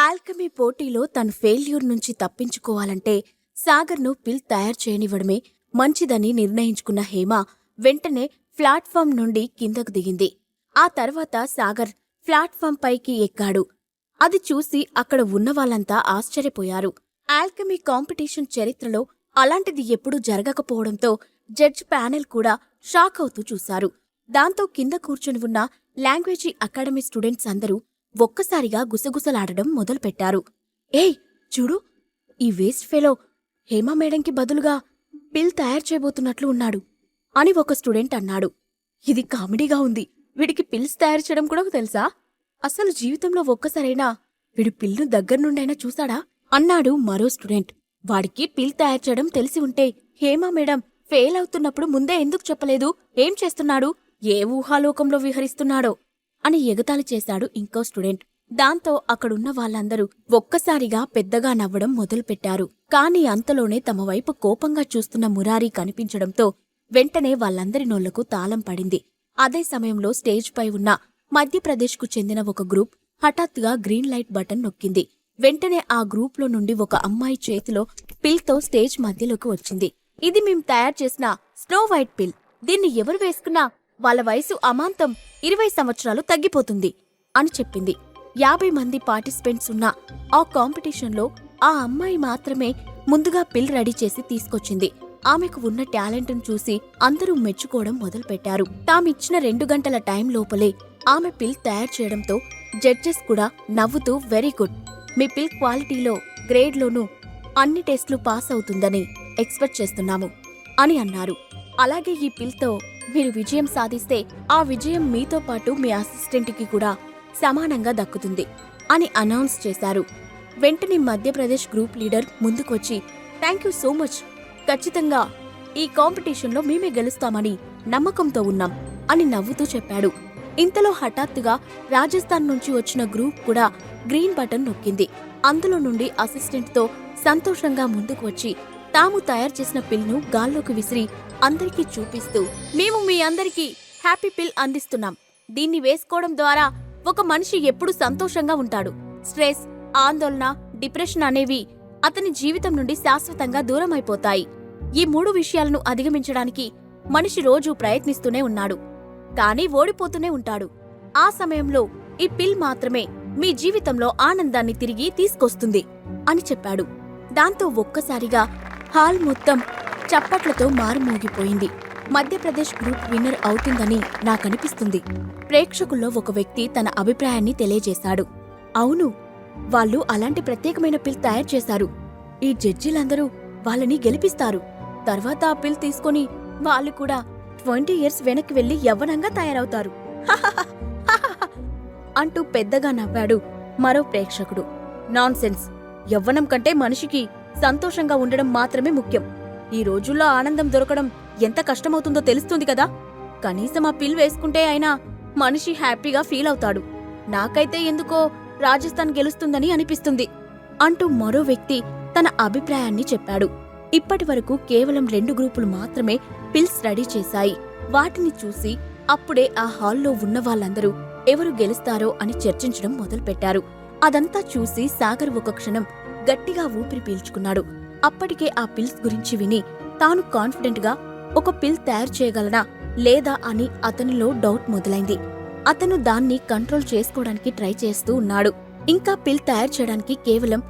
Alchemy పోటీలో తన failure నుంచి తప్పించుకోవాలంటే సాగర్ను పిల్ తయారు చేయనివ్వడమే మంచిదని నిర్ణయించుకున్న హేమ వెంటనే ప్లాట్ఫామ్ నుండి కిందకు దిగింది. ఆ తర్వాత సాగర్ ప్లాట్ఫామ్ పైకి ఎక్కాడు. అది చూసి అక్కడ ఉన్నవాళ్ళంతా ఆశ్చర్యపోయారు. ఆల్కమీ కాంపిటీషన్ చరిత్రలో అలాంటిది ఎప్పుడూ జరగకపోవడంతో జడ్జ్ ప్యానెల్ కూడా షాక్ అవుతూ చూశారు. దాంతో కింద కూర్చుని ఉన్న లాంగ్వేజీ అకాడమీ స్టూడెంట్స్ అందరూ ఒక్కసారిగా గుసగుసలాడడం మొదలుపెట్టారు. ఏయ్ చూడు ఈ వేస్ట్ ఫెలో హేమా మేడంకి బదులుగా పిల్ తయారు చేయబోతున్నట్లు ఉన్నాడు అని ఒక స్టూడెంట్ అన్నాడు. ఇది కామెడీగా ఉంది. వీడికి పిల్స్ తయారు చేయడం కూడా తెలుసా? అసలు జీవితంలో ఒక్కసారైనా వీడు పిల్ను దగ్గర్నుండైనా చూశాడా? అన్నాడు మరో స్టూడెంట్. వాడికి పిల్ తయారు చేయడం తెలిసి ఉంటే హేమా మేడం ఫెయిల్ అవుతున్నప్పుడు ముందే ఎందుకు చెప్పలేదు? ఏం చేస్తున్నాడు? ఏ ఊహాలోకంలో విహరిస్తున్నాడో? అని ఎగతాళి చేశాడు ఇంకో స్టూడెంట్. దాంతో అక్కడున్న వాళ్ళందరూ ఒక్కసారిగా పెద్దగా నవ్వడం మొదలుపెట్టారు. కాని అంతలోనే తమ వైపు కోపంగా చూస్తున్న మురారి కనిపించడంతో వెంటనే వాళ్ళందరి నోళ్ళకు తాళం పడింది. అదే సమయంలో స్టేజ్పై ఉన్న మధ్యప్రదేశ్కు చెందిన ఒక గ్రూప్ హఠాత్తుగా గ్రీన్ లైట్ బటన్ నొక్కింది. వెంటనే ఆ గ్రూప్లో నుండి ఒక అమ్మాయి చేతిలో పిల్తో స్టేజ్ మధ్యలోకి వచ్చింది. ఇది మేం తయారు చేసిన స్నో వైట్ పిల్. దీన్ని ఎవరు వేసుకున్నా వాళ్ళ వయసు అమాంతం ఇరవై సంవత్సరాలు తగ్గిపోతుంది అని చెప్పింది. యాభై మంది పార్టిసిపెంట్స్ ఉన్న ఆ కాంపిటీషన్లో ఆ అమ్మాయి మాత్రమే ముందుగా పిల్ రెడీ చేసి తీసుకొచ్చింది. ఆమెకు ఉన్న టాలెంట్ను చూసి అందరూ మెచ్చుకోవడం మొదలుపెట్టారు. తామిచ్చిన రెండు గంటల టైం లోపలే ఆమె పిల్ తయారు చేయడంతో జడ్జెస్ కూడా నవ్వుతూ వెరీ గుడ్. మీ పిల్ క్వాలిటీలో గ్రేడ్లోనూ అన్ని టెస్టులు పాస్ అవుతుందని ఎక్స్పెక్ట్ చేస్తున్నాము అని అన్నారు. అలాగే ఈ పిల్తో మీరు విజయం సాధిస్తే ఆ విజయం మీతో పాటు మీ అసిస్టెంట్కి కూడా సమానంగా దక్కుతుంది అని అనౌన్స్ చేశారు. వెంటనే మధ్యప్రదేశ్ గ్రూప్ లీడర్ ముందుకొచ్చి థ్యాంక్ యూ సో మచ్. ఖచ్చితంగా ఈ కాంపిటీషన్లో మేమే గెలుస్తామని నమ్మకంతో ఉన్నాం అని నవ్వుతూ చెప్పాడు. ఇంతలో హఠాత్తుగా రాజస్థాన్ నుంచి వచ్చిన గ్రూప్ కూడా గ్రీన్ బటన్ నొక్కింది. అందులో నుండి అసిస్టెంట్తో సంతోషంగా ముందుకు వచ్చి తాము తయారు చేసిన పిల్ను గాల్లోకి విసిరి అందరికీ చూపిస్తూ మేము మీ అందరికీ హ్యాపీ పిల్ అందిస్తున్నాం. దీన్ని వేసుకోవడం ద్వారా ఒక మనిషి ఎప్పుడూ సంతోషంగా ఉంటాడు. స్ట్రెస్ ఆందోళన డిప్రెషన్ అనేవి అతని జీవితం నుండి శాశ్వతంగా దూరమైపోతాయి. ఈ మూడు విషయాలను అధిగమించడానికి మనిషి రోజూ ప్రయత్నిస్తూనే ఉన్నాడు. కానీ ఓడిపోతూనే ఉంటాడు. ఆ సమయంలో ఈ పిల్ మాత్రమే మీ జీవితంలో ఆనందాన్ని తిరిగి తీసుకొస్తుంది అని చెప్పాడు. దాంతో ఒక్కసారిగా హాల్ మొత్తం చప్పట్లతో మారుమోగిపోయింది మధ్యప్రదేశ్ గ్రూప్ విన్నర్ అవుతుందని నాకనిపిస్తుంది. ప్రేక్షకుల్లో ఒక వ్యక్తి తన అభిప్రాయాన్ని తెలియజేశాడు. అవును వాళ్ళు అలాంటి ప్రత్యేకమైన పిల్ తయారు చేశారు. ఈ జడ్జిలందరూ వాళ్ళని గెలిపిస్తారు. తర్వాత ఆ పిల్ తీసుకొని వాళ్ళు కూడా ట్వంటీ ఇయర్స్ వెనక్కి వెళ్ళి యవ్వనంగా తయారవుతారు. అంటూ పెద్దగా నవ్వాడు మరో ప్రేక్షకుడు. నాన్సెన్స్. యవ్వనం కంటే మనిషికి సంతోషంగా ఉండడం మాత్రమే ముఖ్యం. ఈ రోజుల్లో ఆనందం దొరకడం ఎంత కష్టమవుతుందో తెలుస్తుంది కదా. కనీసం ఆ పిల్ వేసుకుంటే అయినా మనిషి హ్యాపీగా ఫీల్ అవుతాడు. నాకైతే ఎందుకో రాజస్థాన్ గెలుస్తుందని అనిపిస్తుంది. అంటూ మరో వ్యక్తి తన అభిప్రాయాన్ని చెప్పాడు. ఇప్పటి వరకు కేవలం రెండు గ్రూపులు మాత్రమే పిల్స్ రెడీ చేశాయి. వాటిని చూసి అప్పుడే ఆ హాల్లో ఉన్న వాళ్ళందరూ ఎవరు గెలుస్తారో అని చర్చించడం మొదలుపెట్టారు. అదంతా చూసి సాగర్ ఒక క్షణం గట్టిగా ఊపిరి పీల్చుకున్నాడు. అప్పటికే ఆ పిల్స్ గురించి విని తాను కాన్ఫిడెంట్గా ఒక పిల్ తయారు చేయగలనా లేదా అని అతనిలో డౌట్ మొదలైంది. అతను దాన్ని కంట్రోల్ చేసుకోవడానికి ట్రై చేస్తూ ఉన్నాడు. ఇంకా పిల్ తయారు చేయడానికి కేవలం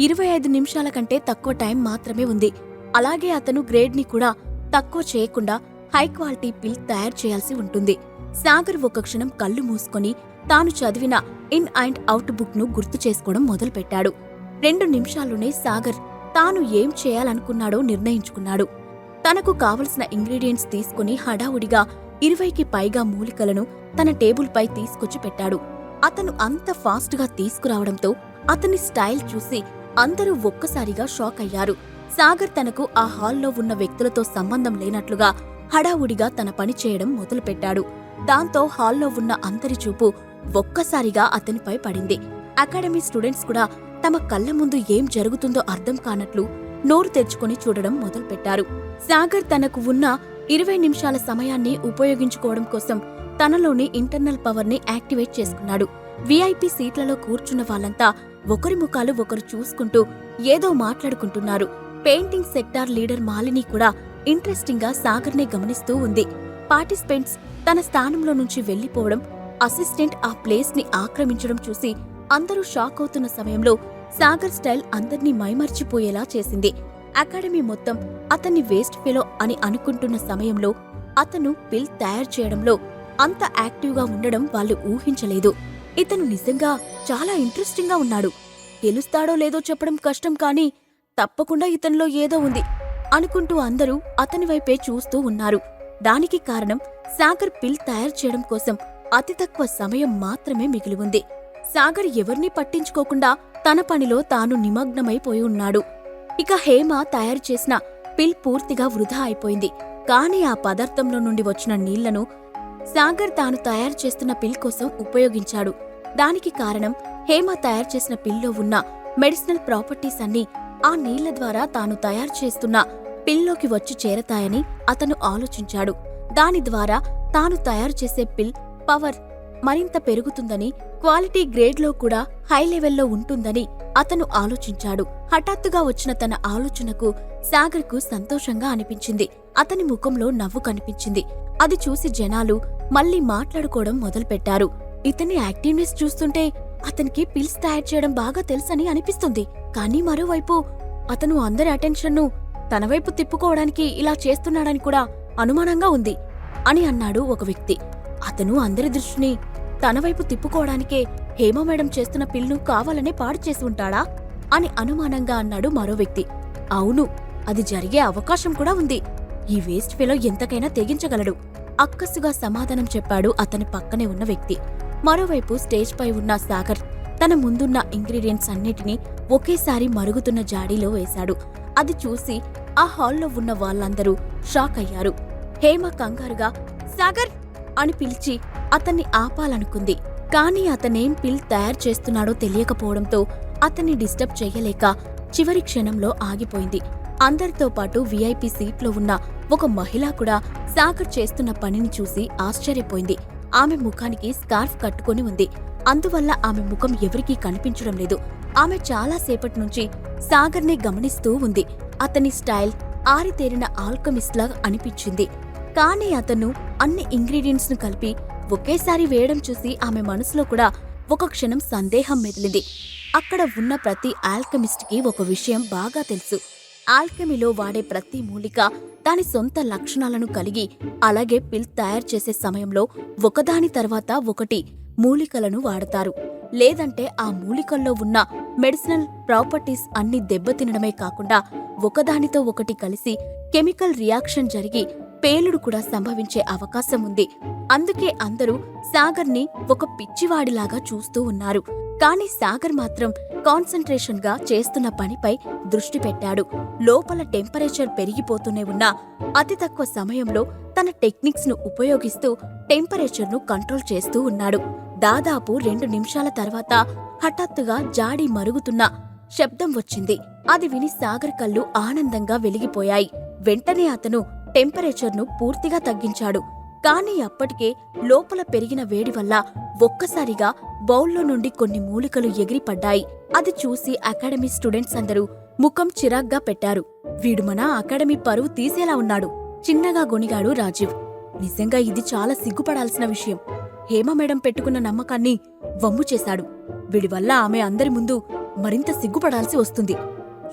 ఇరవై ఐదు నిమిషాల కంటే తక్కువ టైం మాత్రమే ఉంది. అలాగే అతను గ్రేడ్ని కూడా తక్కువ చేయకుండా హై క్వాలిటీ పిల్ తయారు చేయాల్సి ఉంటుంది. సాగర్ ఒక క్షణం కళ్ళు మూసుకొని తాను చదివిన ఇన్ అండ్ అవుట్ బుక్ను గుర్తు చేసుకోవడం మొదలుపెట్టాడు. రెండు నిమిషాల్లోనే సాగర్ తాను ఏం చేయాలనుకున్నాడో నిర్ణయించుకున్నాడు. తనకు కావలసిన ఇంగ్రీడియంట్స్ తీసుకుని హడావుడిగా ఇరవైకి పైగా మూలికలను తన టేబుల్పై తీసుకొచ్చి పెట్టాడు. అతను అంత ఫాస్ట్గా తీసుకురావడంతో అతని స్టైల్ చూసి అందరూ ఒక్కసారిగా షాక్ అయ్యారు. సాగర్ తనకు ఆ హాల్లో ఉన్న వ్యక్తులతో సంబంధం లేనట్లుగా హడావుడిగా తన పని చేయడం మొదలుపెట్టాడు. దాంతో హాల్లో ఉన్న అందరి చూపు ఒక్కసారిగా అతనిపై పడింది. అకాడమీ స్టూడెంట్స్ కూడా తమ కళ్ళ ముందు ఏం జరుగుతుందో అర్థం కానట్లు నోరు తెరుచుకొని చూడడం మొదలుపెట్టారు. సాగర్ తనకు ఉన్న ఇరవై నిమిషాల సమయాన్ని ఉపయోగించుకోవడం కోసం తనలోని ఇంటర్నల్ పవర్ని యాక్టివేట్ చేసుకున్నాడు. వీఐపీ సీట్లలో కూర్చున్న వాళ్ళంతా ఒకరి ముఖాలు ఒకరు చూసుకుంటూ ఏదో మాట్లాడుకుంటున్నారు. పెయింటింగ్ సెక్టార్ లీడర్ మాలిని కూడా ఇంట్రెస్టింగ్గా సాగర్నే గమనిస్తూ ఉంది. పార్టిసిపెంట్స్ తన స్థానంలో నుంచి వెళ్ళిపోవడం అసిస్టెంట్ ఆ ప్లేస్ని ఆక్రమించడం చూసి అందరూ షాక్ అవుతున్న సమయంలో సాగర్ స్టైల్ అందర్నీ మైమర్చిపోయేలా చేసింది. అకాడమీ మొత్తం అతన్ని వేస్ట్ ఫెలో అని అనుకుంటున్న సమయంలో అతను పిల్ తయారు చేయడంలో అంత యాక్టివ్గా ఉండడం వాళ్ళు ఊహించలేదు. ఇతను నిజంగా చాలా ఇంట్రెస్టింగ్గా ఉన్నాడు. గెలుస్తాడో లేదో చెప్పడం కష్టం కానీ తప్పకుండా ఇతనిలో ఏదో ఉంది అనుకుంటూ అందరూ అతని వైపే చూస్తూ ఉన్నారు. దానికి కారణం సాగర్ పిల్ తయారు చేయడం కోసం అతి తక్కువ సమయం మాత్రమే మిగిలి ఉంది. సాగర్ ఎవర్నీ పట్టించుకోకుండా తన పనిలో తాను నిమగ్నమైపోయి ఉన్నాడు. ఇక హేమ తయారు చేసిన పిల్ పూర్తిగా వృధా అయిపోయింది. కాని ఆ పదార్థంలో నుండి వచ్చిన నీళ్ళను సాగర్ తాను తయారు చేస్తున్న పిల్ కోసం ఉపయోగించాడు. దానికి కారణం హేమ తయారు చేసిన పిల్లో ఉన్న మెడిసినల్ ప్రాపర్టీస్ అన్నీ ఆ నీళ్ళ ద్వారా తాను తయారు చేస్తున్న పిల్లోకి వచ్చి చేరతాయని అతను ఆలోచించాడు. దాని ద్వారా తాను తయారు చేసే పిల్ పవర్ మరింత పెరుగుతుందని క్వాలిటీ గ్రేడ్లో కూడా హై లెవెల్లో ఉంటుందని అతను ఆలోచించాడు. హఠాత్తుగా వచ్చిన తన ఆలోచనకు సాగర్కు సంతోషంగా అనిపించింది. అతని ముఖంలో నవ్వు కనిపించింది. అది చూసి జనాలు మళ్ళీ మాట్లాడుకోవడం మొదలుపెట్టారు. ఇతని యాక్టివ్నెస్ చూస్తుంటే అతనికి పిల్స్ తయారు చేయడం బాగా తెలుసని అనిపిస్తుంది. కానీ మరోవైపు అతను అందరి అటెన్షన్ను తనవైపు తిప్పుకోవడానికి ఇలా చేస్తున్నాడని కూడా అనుమానంగా ఉంది అని అన్నాడు ఒక వ్యక్తి. అతను అందరి దృష్టిని తన వైపు తిప్పుకోవడానికే హేమ మేడం చేస్తున్న పిల్ను కావాలనే పాడు చేసి ఉంటాడా? అని అనుమానంగా అన్నాడు మరో వ్యక్తి. అవును అది జరిగే అవకాశం కూడా ఉంది. ఈ వేస్ట్ ఫెలో ఎంతకైనా తెగించగలడు అక్కసుగా సమాధానం చెప్పాడు అతని పక్కనే ఉన్న వ్యక్తి. మరోవైపు స్టేజ్ పై ఉన్న సాగర్ తన ముందున్న ఇంగ్రీడియంట్స్ అన్నిటినీ ఒకేసారి మరుగుతున్న జాడీలో వేశాడు. అది చూసి ఆ హాల్లో ఉన్న వాళ్ళందరూ షాక్ అయ్యారు. హేమ కంగారుగా సాగర్! అని పిలిచి అతన్ని ఆపాలనుకుంది. కానీ అతనేం పిల్ తయారు చేస్తున్నాడో తెలియకపోవడంతో అతన్ని డిస్టర్బ్ చేయలేక చివరి క్షణంలో ఆగిపోయింది. అందరితో పాటు వీఐపీ సీట్లో ఉన్న ఒక మహిళ కూడా సాగర్ చేస్తున్న పనిని చూసి ఆశ్చర్యపోయింది. ఆమె ముఖానికి స్కార్ఫ్ కట్టుకొని ఉంది. అందువల్ల ఆమె ముఖం ఎవరికీ కనిపించడం లేదు. ఆమె చాలా సేపటి నుంచి సాగర్ని గమనిస్తూ ఉంది. అతని స్టైల్ ఆరితేరిన ఆల్కమిస్ట్ లాగా అనిపించింది. కానీ అతను అన్ని ఇంగ్రీడియంట్స్ను కలిపి ఒకేసారి వేయడం చూసి ఆమె మనసులో కూడా ఒక క్షణం సందేహం మెదిలింది. అక్కడ ఉన్న ప్రతి ఆల్కెమిస్ట్కి ఒక విషయం బాగా తెలుసు. ఆల్కెమీలో వాడే ప్రతి మూలిక దాని సొంత లక్షణాలను కలిగి అలాగే పిల్ తయారు చేసే సమయంలో ఒకదాని తర్వాత ఒకటి మూలికలను వాడతారు. లేదంటే ఆ మూలికల్లో ఉన్న మెడిసినల్ ప్రాపర్టీస్ అన్ని దెబ్బతినడమే కాకుండా ఒకదానితో ఒకటి కలిసి కెమికల్ రియాక్షన్ జరిగి పేలుడు కూడా సంభవించే అవకాశం ఉంది. అందుకే అందరూ సాగర్ని ఒక పిచ్చివాడిలాగా చూస్తూ ఉన్నారు. కానీ సాగర్ మాత్రం కాన్సంట్రేషన్గా చేస్తున్న పనిపై దృష్టి పెట్టాడు. లోపల టెంపరేచర్ పెరిగిపోతూనే ఉన్నా అతి తక్కువ సమయంలో తన టెక్నిక్స్ను ఉపయోగిస్తూ టెంపరేచర్ను కంట్రోల్ చేస్తూ ఉన్నాడు. దాదాపు రెండు నిమిషాల తర్వాత హఠాత్తుగా జాడి మరుగుతున్న శబ్దం వచ్చింది. అది విని సాగర్ కళ్ళు ఆనందంగా వెలిగిపోయాయి. వెంటనే అతను టెంపరేచర్ను పూర్తిగా తగ్గించాడు. కానీ అప్పటికే లోపల పెరిగిన వేడి వల్ల ఒక్కసారిగా బౌల్లో నుండి కొన్ని మూలికలు ఎగిరిపడ్డాయి. అది చూసి అకాడమీ స్టూడెంట్స్ అందరూ ముఖం చిరాగ్గా పెట్టారు. వీడు మన అకాడమీ పరువు తీసేలా ఉన్నాడు. చిన్నగా గొనిగాడు రాజీవ్. నిజంగా ఇది చాలా సిగ్గుపడాల్సిన విషయం. హేమ మేడం పెట్టుకున్న నమ్మకాన్ని వమ్ము చేశాడు. వీడి వల్ల ఆమె అందరి ముందు మరింత సిగ్గుపడాల్సి వస్తుంది.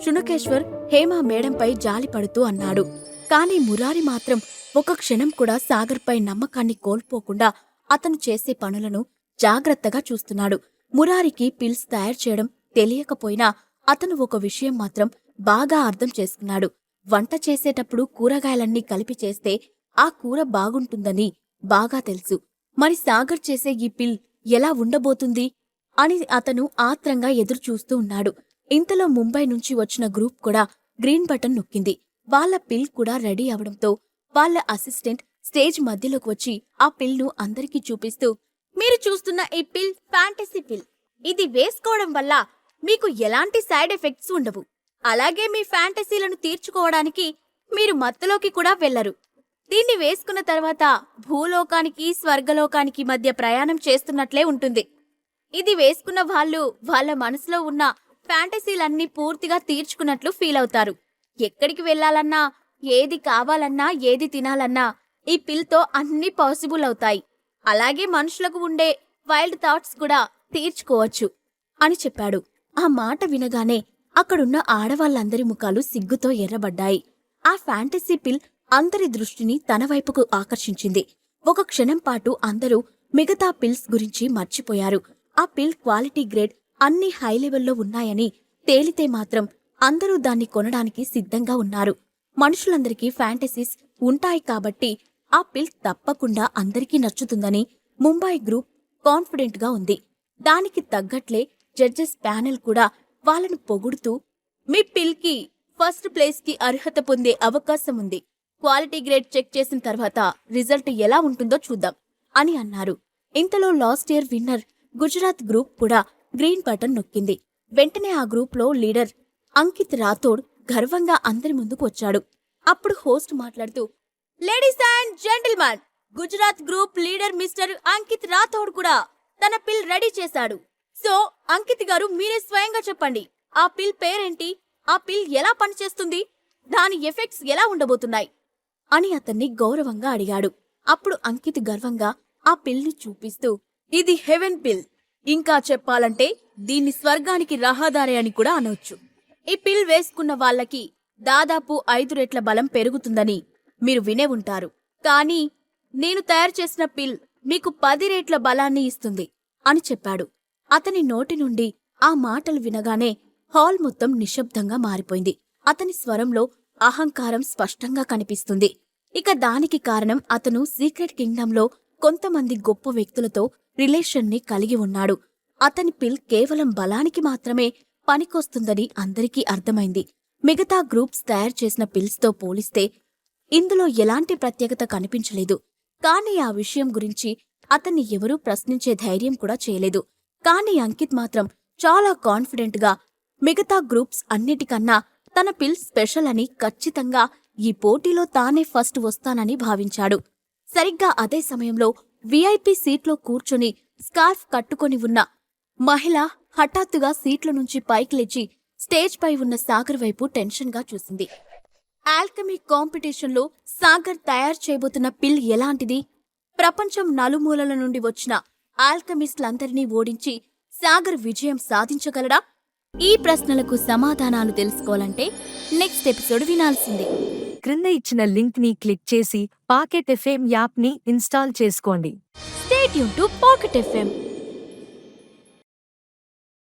శునకేశ్వర్ హేమ మేడంపై జాలిపడుతూ అన్నాడు. కాని మురారి మాత్రం ఒక క్షణం కూడా సాగర్పై నమ్మకాన్ని కోల్పోకుండా అతను చేసే పనులను జాగ్రత్తగా చూస్తున్నాడు. మురారికి పిల్స్ తయారు చేయడం తెలియకపోయినా అతను ఒక విషయం మాత్రం బాగా అర్థం చేసుకున్నాడు. వంట చేసేటప్పుడు కూరగాయలన్నీ కలిపి చేస్తే ఆ కూర బాగుంటుందని బాగా తెలుసు. మరి సాగర్ చేసే ఈ పిల్ ఎలా ఉండబోతుంది? అని అతను ఆత్రంగా ఎదురుచూస్తూ ఉన్నాడు. ఇంతలో ముంబై నుంచి వచ్చిన గ్రూప్ కూడా గ్రీన్ బటన్ నొక్కింది. వాళ్ళ పిల్ కూడా రెడీ అవడంతో వాళ్ళ అసిస్టెంట్ స్టేజ్ మధ్యలోకి వచ్చి ఆ పిల్ను అందరికీ చూపిస్తూ మీరు చూస్తున్న ఈ పిల్ ఫ్యాంటసీ పిల్. ఇది వేసుకోవడం వల్ల మీకు ఎలాంటి సైడ్ ఎఫెక్ట్స్ ఉండవు. అలాగే మీ ఫ్యాంటసీలను తీర్చుకోవడానికి మీరు మత్తులోకి కూడా వెళ్ళరు దీన్ని వేసుకున్న తర్వాత భూలోకానికి స్వర్గలోకానికి మధ్య ప్రయాణం చేస్తున్నట్లే ఉంటుంది. ఇది వేసుకున్న వాళ్ళు వాళ్ళ మనసులో ఉన్న ఫ్యాంటసీలన్నీ పూర్తిగా తీర్చుకున్నట్లు ఫీల్ అవుతారు. ఎక్కడికి వెళ్ళాలన్నా ఏది కావాలన్నా ఏది తినాలన్నా ఈ పిల్తో అన్నీ పాసిబుల్ అవుతాయి. అలాగే మనుషులకు ఉండే వైల్డ్ థాట్స్ కూడా తీర్చుకోవచ్చు అని చెప్పాడు. ఆ మాట వినగానే అక్కడున్న ఆడవాళ్ళందరి ముఖాలు సిగ్గుతో ఎర్రబడ్డాయి. ఆ ఫ్యాంటసీ పిల్ అందరి దృష్టిని తన వైపుకు ఆకర్షించింది. ఒక క్షణం పాటు అందరూ మిగతా పిల్స్ గురించి మర్చిపోయారు. ఆ పిల్ క్వాలిటీ గ్రేడ్ అన్ని హై లెవెల్లో ఉన్నాయని తేలితే మాత్రం అందరూ దాన్ని కొనడానికి సిద్ధంగా ఉన్నారు. మనుషులందరికీ ఫ్యాంటసీస్ ఉంటాయి కాబట్టి ఆ పిల్ తప్పకుండా అందరికీ నచ్చుతుందని ముంబై గ్రూప్ కాన్ఫిడెంట్గా ఉంది. దానికి తగ్గట్లే జడ్జెస్ ప్యానెల్ కూడా వాళ్ళను పొగుడుతూ మీ పిల్కి ఫస్ట్ ప్లేస్కి అర్హత పొందే అవకాశం ఉంది. క్వాలిటీ గ్రేడ్ చెక్ చేసిన తర్వాత రిజల్ట్ ఎలా ఉంటుందో చూద్దాం అని అన్నారు. ఇంతలో last year winner Gujarat group కూడా గ్రీన్ బటన్ నొక్కింది. వెంటనే ఆ గ్రూప్లో లీడర్ అంకిత్ రాథోడ్ గర్వంగా అందరి ముందుకు వచ్చాడు. అప్పుడు హోస్ట్ మాట్లాడుతూ ladies and gentleman Gujarat group leader mister Ankit Rathod కూడా తన పిల్ రెడీ చేశాడు. సో అంకిత్ గారు మీరే స్వయంగా చెప్పండి ఆ పిల్ పేరేంటి? ఆ పిల్ ఎలా పనిచేస్తుంది? దాని ఎఫెక్ట్స్ ఎలా ఉండబోతున్నాయి? అని అతన్ని గౌరవంగా అడిగాడు. అప్పుడు అంకిత్ గర్వంగా ఆ పిల్ని చూపిస్తూ ఇది హెవెన్ పిల్. ఇంకా చెప్పాలంటే దీన్ని స్వర్గానికి రహదారి అని కూడా అనొచ్చు. ఈ పిల్ వేసుకున్న వాళ్ళకి దాదాపు ఐదు రెట్ల బలం పెరుగుతుందని మీరు వినే ఉంటారు. కానీ నేను తయారు చేసిన పిల్ మీకు పది రేట్ల బలాన్ని ఇస్తుంది అని చెప్పాడు. అతని నోటి నుండి ఆ మాటలు వినగానే హాల్ మొత్తం నిశ్శబ్దంగా మారిపోయింది. అతని స్వరంలో అహంకారం స్పష్టంగా కనిపిస్తుంది. ఇక దానికి కారణం అతను సీక్రెట్ కింగ్డంలో కొంతమంది గొప్ప వ్యక్తులతో రిలేషన్ని కలిగి ఉన్నాడు. అతని పిల్ కేవలం బలానికి మాత్రమే పనికొస్తుందని అందరికీ అర్థమైంది. మిగతా గ్రూప్స్ తయారు చేసిన పిల్స్తో పోలిస్తే ఇందులో ఎలాంటి ప్రత్యేకత కనిపించలేదు. కానీ ఆ విషయం గురించి అతన్ని ఎవరూ ప్రశ్నించే ధైర్యం కూడా చేయలేదు. కానీ అంకిత్ మాత్రం చాలా కాన్ఫిడెంట్గా మిగతా గ్రూప్స్ అన్నిటికన్నా తన పిల్ స్పెషల్ అని ఖచ్చితంగా ఈ పోటీలో తానే ఫస్ట్ వస్తానని భావించాడు. సరిగ్గా అదే సమయంలో విఐపి సీట్లో కూర్చొని స్కార్ఫ్ కట్టుకొని ఉన్న మహిళ హఠాత్తుగా సీట్ల నుంచి పైకి లేచి స్టేజ్ పై ఉన్న సాగర్ వైపు టెన్షన్గా చూసింది. ఆల్కమీ కాంపిటీషన్లో సాగర్ తయారు చేయబోతున్న పిల్ ఎలాంటిది? ప్రపంచం నలుమూలల నుండి వచ్చిన ఆల్కమిస్ట్లందరినీ ఓడించి సాగర్ విజయం సాధించగలడా? ఈ ప్రశ్నలకు సమాధానాలు తెలుసుకోవాలంటే నెక్స్ట్ ఎపిసోడ్ వినాల్సిందే. క్రింద ఇచ్చిన లింక్ని క్లిక్ చేసి పాకెట్ ఎఫ్ఎం యాప్ని ఇన్స్టాల్ చేసుకోండి. State to Pocket FM